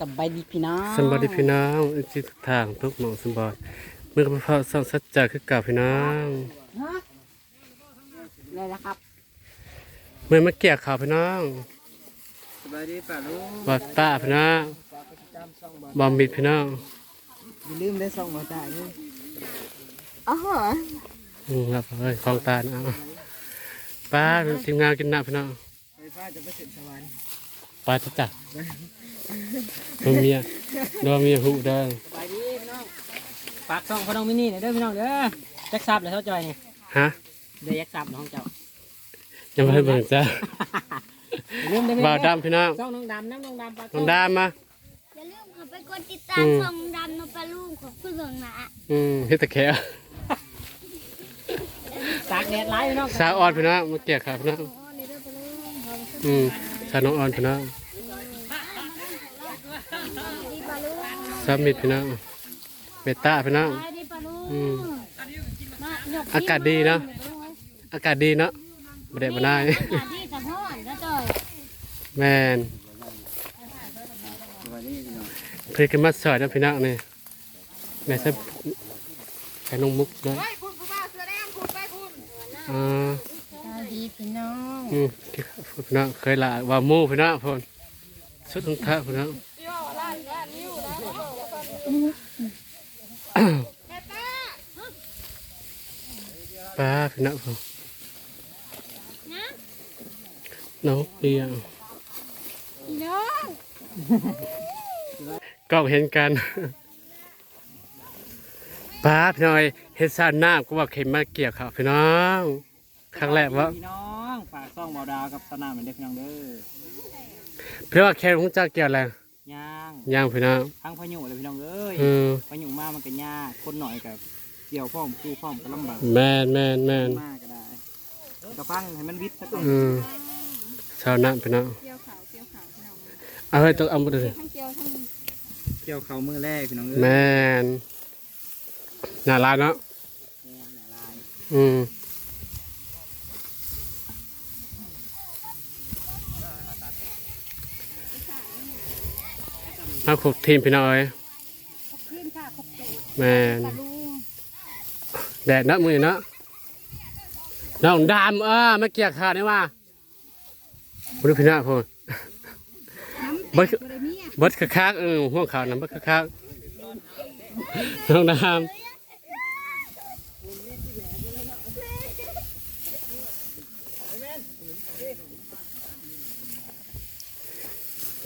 สบายดีพี่น้องสมบัติพี่น้องอิจิทุกทางทุกหมองสมบัติเมื่อกระเพาะส่องสัจจะคือเกับพี่น้องฮะเลยนะครับเมื่อมาเกี่ยข่าวพี่น้องสบายดีป่าลุงบอดตาพี่น้องบอมบิดพี่น้องอย่าลืมได้ส่องมาจ่ายนี่อ๋ออืมครับเอ้ยของตาเนาะป้าทีมงานกินหน้าพี่น้องไฟฟ้าจะไปเสร็จสวรรค์ ป้าจะจักตัวเมียตัวเมียหูเด้อสบายดีพี่น้องฝากซ่องพ่อน้องมินี่หน่อยเด้อพี่น้องเด้อแจ็คซับเลยเท่าจอยนี่ฮะเดี๋ยวแจ็คซับน้องเจ้ายังไม่ให้เบิ่งจ้าอย่าลืมเด้อพี่บ่าน้วองดำพี่น้องซ่องน้องดำน้ำน้องดำปลาน้องดำมาอย่าลืมเข้าไปกดติดตามอืมช่องดำนปลาลูกของเพื่อนนะอืมเฮ็ดตะแคงตากแดดร้ายพี่น้องสาวอ่อนพี่น้องมาเกี่ยข่าวพี่น้องอ๋อนี่เด้อปลาลูกขอบคุณอืม สาวน้องอ่อนพี่น้องดีปลาลูกสามิดพี่น้องเบต้าพี่น้องไปดีปลาลูกอืมมาหยกอากาศดีเนาะอากาศดีเนาะบ่ได้บ่ได้อากาศดีสะพอนนะจอยแม่นสบายดีพี่น้องเพิ่นกันมาสอยนะพี่น้องนี่แม่ซะไปน้องมุกเนาะอ่า ดีพี่น้องอืมพี่น้องเคยละว่าหมู่พี่น้องพุ่นสุดทุกท่าพี่น้องป้าพี่น้องพุ่นน้องเปียงพี่น้องก็เห็นกันป้าพี่น้อยเฮ็ดซานน้ำก็ว่าเข็มมาเกี่ยวข้าวพี่น้อง ครั้งแรกว่าพี่น้องฝากซ่องเบาดาวกับสนามเหมือนเด้อพี่น้องเด้อเพื่อว่าแค่ของเจ้าเกี่ยวอะไรย่างย่างพี่น้องทั้งพายุเลยพี่น้องเอ้ยอืมพายุมามันก็ยากคนหน่อยกับเกี่ยวข้อมคู่ข้อมก็ลำบากแม่นแม่นแม่นมากก็ได้กระฟังให้มันวิทย์สักหน่อยอืมชาวน้ำพี่น้องเอาให้ตัวเอาหมดเลยเกี่ยวเขามือแรกพี่น้องเอ้ยแม่นน่ารักเนาะอืม มาขุกทีมพี่น้อยขึ้นค่ะขอบคุณแม่นปลาลูกแดดเนาะมือเนาะน้องดำเออมาเกี่ยขาดนี่ว่าบริพินาพูดบดบดคักๆเออห่วงขาวน้ำบดคักๆน้องดำ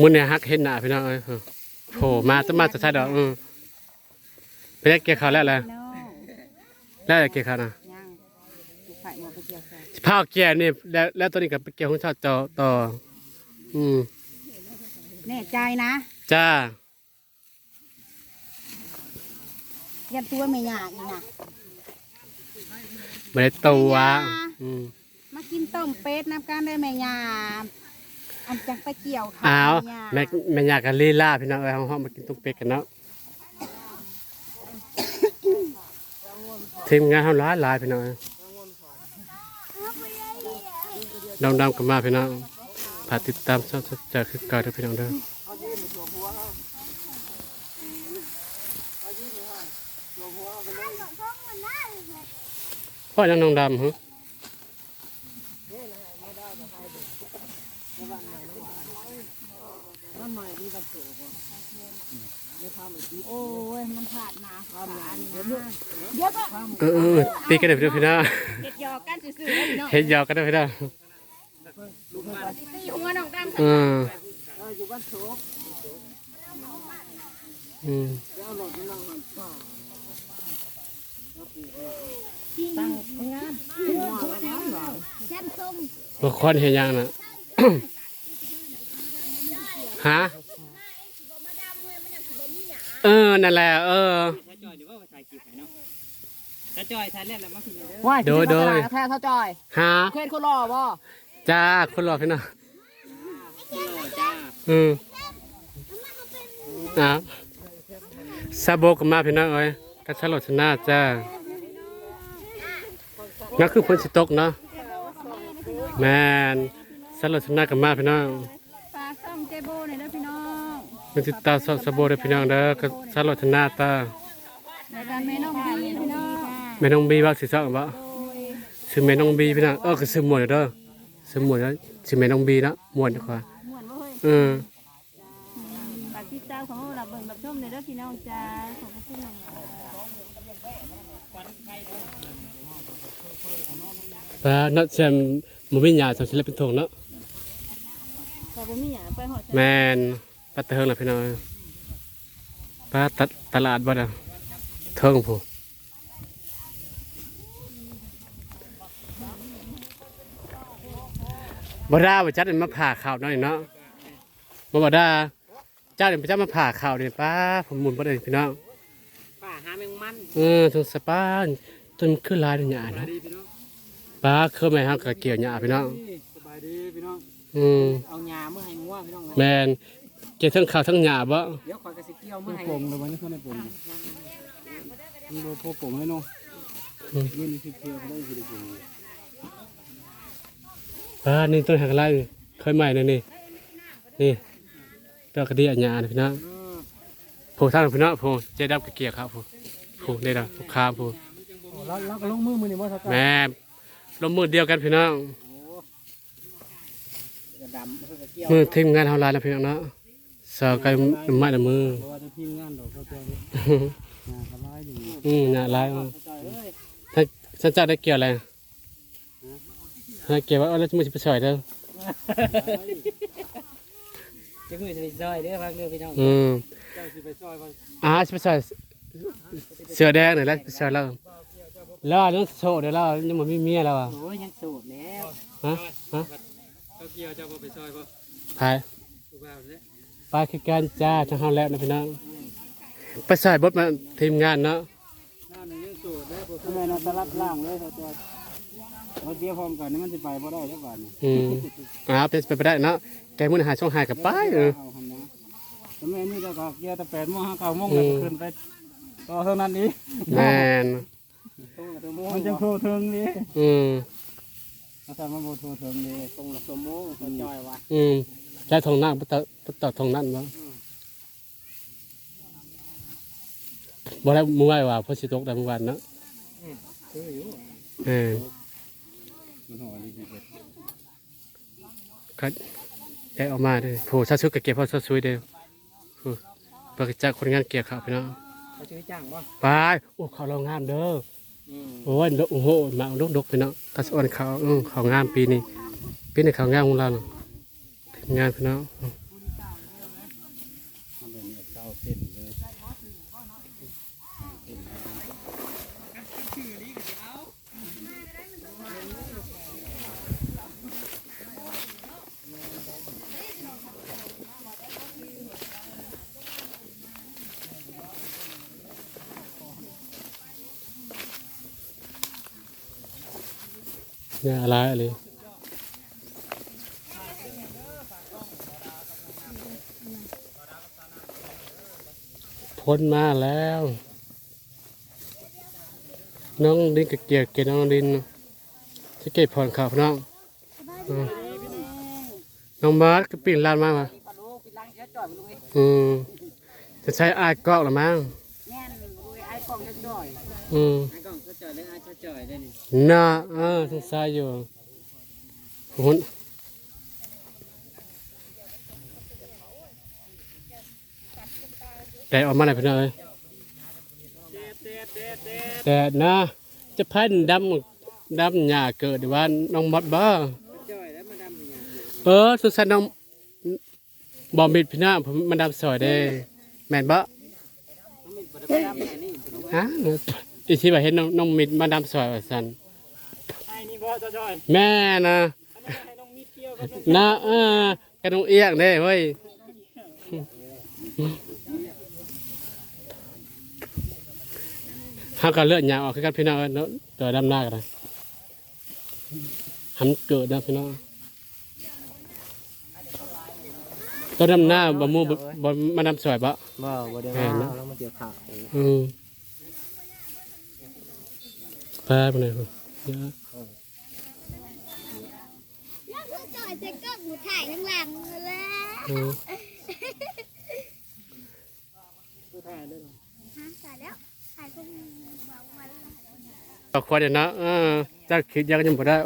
มุนเนี่ยฮักเห็นหน้าพี่น้องเอ้ยเออ โผล่มาจะมาจะใช่ดอกอืมไปได้เกี่ยขาวแล้วแหละน้องแล้วเกี่ยขาวนะยังถูกไข่มาไปเกี่ยวใส่ผ้าเกี่ยวนี่แล้วแล้วตัวนี้กับเกี่ยวของชาติต่อต่ออืมแน่ใจนะจ้ายันตัวไม่ยากอีกนะ ไม่ได้ตัวอืมมากินต้มเป็ดน้ำกันได้ไหมยาม อันจังไปเกี่ยวค่ะอ้าวยามแม่แม่อยากกันลีลาพี่น้องเอ้ยห้องมากินตุ้งเป็ดกันเนาะทีมงานทำร้ายหลายพี่น้องเอ้ยดำดำๆกันมาพี่น้องฝากติดตามช่องสัจจะคือเก่าเด้อพี่น้องเด้อพ่อยังน้องดำฮะ โอ้ยมันขาดหนาขาอันนี้นะเดี๋ยวก็เออเออตีกันเด้อพี่น้องพี่น้องเห็ดหยอกกันซื่อๆเลยเนาะเฮ็ดยาวกันเด้อพี่น้องตีหัวน้องดำอืมอืมตั้งงานแช่มส้มบางคนเห็นยังนะ ฮะเออนั่นแหละเออถ้าจอยเดี๋ยวว่าถ่ายคลิปให้เนาะถ้าจอยถ่ายเล่นแล้วมาพิมพ์เด้อว้ายโดยโดยแท้เท่าจอยฮะเคยคนรอบ่จ้าคนรอพี่น้องจ้าอืมอะซาโบกมาพี่น้องเอ้ยกัชลดชนะจ้านั่นคือฝนสิตกเนาะแมนสลดชนะกับมาพี่น้องปลาส้มเจโบหน่อยนะพี่น้องมันติดตามสอบสบู่เด้อพี่น้องเด้อก็สารถนาตาในการแม่น้องบีพี่น้องแม่น้องบีว่าสิซอกบ่ชื่อแม่น้องบีพี่น้องเออก็ชื่อหมวดเด้อชื่อหมวดแล้วชื่อแม่น้องบีนะหมวดดีกว่าม่วนบ่เฮ้ยเออฝากติดตามของเรารับเบิ่งรับชมในเด้อพี่น้องจ้าขอบพระคุณหลายปลาเนาะแซมบ่มีหญ้าสำศิลเป็นทงเนาะ ขอบคุณมีหยังไปหอดแม่นปลาเทิงล่ะพี่น้องปลาตัดตลาดบ่ล่ะเทิงผู้บ่ได้ว่าจัดมาผ่าข้าวหน่อยเนาะบ่บ่ได้เจ้าเดี๋ยวไปจัดมาผ่าข้าวนี่ป้าผมหมุนบ่ได้พี่น้องป่าหาแมงมันเออสงสารป้าจนขึ้นลายหญ้าเนาะดีพี่น้องป้าเคยไหมฮะกะเกี่ยวหญ้าพี่น้องสบายดีพี่น้ องอืมเอาหญ้าเมื่อให้งัวพี่น้องนะแม่นเกี่ยวทั้งข้าวทั้งหญ้าบ่เดี๋ยวขอยกระสิเกี่ยวเมื่อให้ปงเลยวันนี้เขาในปงมันโดนพวกปงเลยเนาะยืนที่เพียวเขาได้สิได้ปงป้านี่ต้นหักไร่เคยใหม่เลยนี่นี่ดอกกระเดียหญ้านะพี่น้องผู้ท่านพี่น้องผู้เจ๊ดับกะเกี่ยวครับผู้ผู้นี่ล่ะผู้ค้าผู้แล้วแล้วก็ลงมือมือนี่ว่าสักแม่ลมมือเดียวกันพี่น้องกระ ดำเพื่อกระเกี่ยวมือทีมงานเฮาหลายแล้วพี่น้องเนาะสาวไก่ไม้ในมือเพราะว่าจะทีมงานดอกเขาตัวนี้งานสบายดีอืมหญ้าหลายมาจอยเอ้ยถ้าฉันจะได้เกี่ยวอะไรถ้าเกี่ยวว่าเอาแล้วจะมือจะไปสอยเด้อจะมือจะไปซอยเด้อพักเด้อพี่น้องอืมเจ้าสิไปซอยว่าอ่าจะไปสอยเสือแดงหน่อยแล้วไปสอยแล้วแล้วยังโสดเดี๋ยวแล้วยังไม่มีเมียแล้วอะโอ้ยยังสูบแล้วฮะฮะ เขาเกี่ยวเจ้าบ่ไปซอยบ่ไปผู้บ่าวเนี่ยไปคือการจ้าทางเฮาแล้วนะพี่น้องไปสอยบดมาทีมงานเนาะหน้าหนึ่งยังสูดได้บ่ทำไมเราสลับล่างเลยเขาจะเราเกี่ยวพร้อมกันนี่มันสิไปบ่ได้ทุกวันอืมอ่าเป็นไปไปได้เนาะแกมือหาช่องหายกับไปเออเอาหั่นนะแต่แม่นี่ก็เกี่ยวแต่8โมง5 9โมงแล้วก็ขึ้นไปต่อเท่านั้นนี้แม่นมันจังโทรถึงนี่อืม อาจารย์มันบ่โทรถึงนี่ตรงละสมโมงก็จอยวะอืมใช้ทองหน้าปตปตทองนั่นวะบ่ได้มือไหวว่าเพอสิตกได้เมื่อวานเนาะคืออยู่เออมันห่อดีดีเด็ดก็ได้ออกมาเลยผู้ชาชุดก็เก็บพอชาชุยเดียวผู้ปกจากคนงานเกี่ยวข้าวพี่น้องเขาชื่อจ้างบ่ไปโอ้เขาเรางามเด้ออืม โอ้ยโอ้โหมาลูกดกไปเนาะตาสอนเขาเขางามปีนี้ปีนี้เขางามของเราเนาะทีมงานพี่เป็นเนาะ เลยเนี่ยอะไรอะไรพ้นมาแล้ว น้องดินกับเกียร์เกียร์น้องดินจะเก็บผ่อนข่าวพี่น้องอืมน้องบาสก็ปีนลานมาว่ะปลาโลปิดล้างเชื้อจอยไปลุงเอ้ยอืมจะใช้อายกอกหรือมั้งแม่นลุยไอ้กล้องจะจอยอืมไอ้กล้อง จะจอยเรื่องไอ้จะจอยได้นี่น่าเออสงสัยอยู่หุ่นแต่ออกมาไหนพี่น้องเอ้ยแต่นะจะพันดำดำหญ้าเกิดดีว่าน้องมดบ่จอยแล้วมาดำเนี่ยเออสุดสันน้องบอมบิดพี่น้องผมมันดำสวยได้แม่นบ่มันมีบ่ได้มาดำแม่นี่ลุงเอ้ยฮะ อีที่ว่าเห็นน้องน้องมิดมาดำสวยว่าสันไอ้นี่บ่จะจอยแม่นะให้น้องมิดเกี่ยวกับนะเออกระดงเอียงเด้เว้ยห้าก็เลือดยาวออกคือกันพี่น้องเอ้ยเนาะตัวดำหน้ากันนะหันเกิดนะพี่น้องตัวดำหน้าบ่มูบ่บ่มาดำสวยบ่ บ่บ่ได้แม่นนะแล้วมาเกี่ยวข้าวอืม แป๊บหนึงเดี๋ยวแล้วก็จอยจะก็หมูถ่ายข้างหลังเลยอืมถ่ายเลยเหรอใส่แล้วใส่ก็มีบอกไว้เอาควายเดี๋ยวนะเออจะคิดยังยังบ่ได้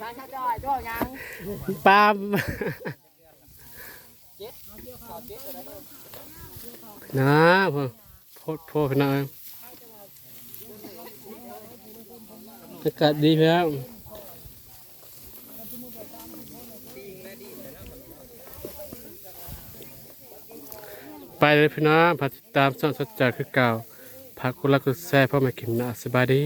ทางชาจอยจ่อยังปาล์มนะพ่อโพดโพดนะ อากาศดีครับไปเลยพี่น้องพาติดตามส่องสดจากคือเก่าพาคุณรักคุณแซ่พ่อมากินนะสบายดี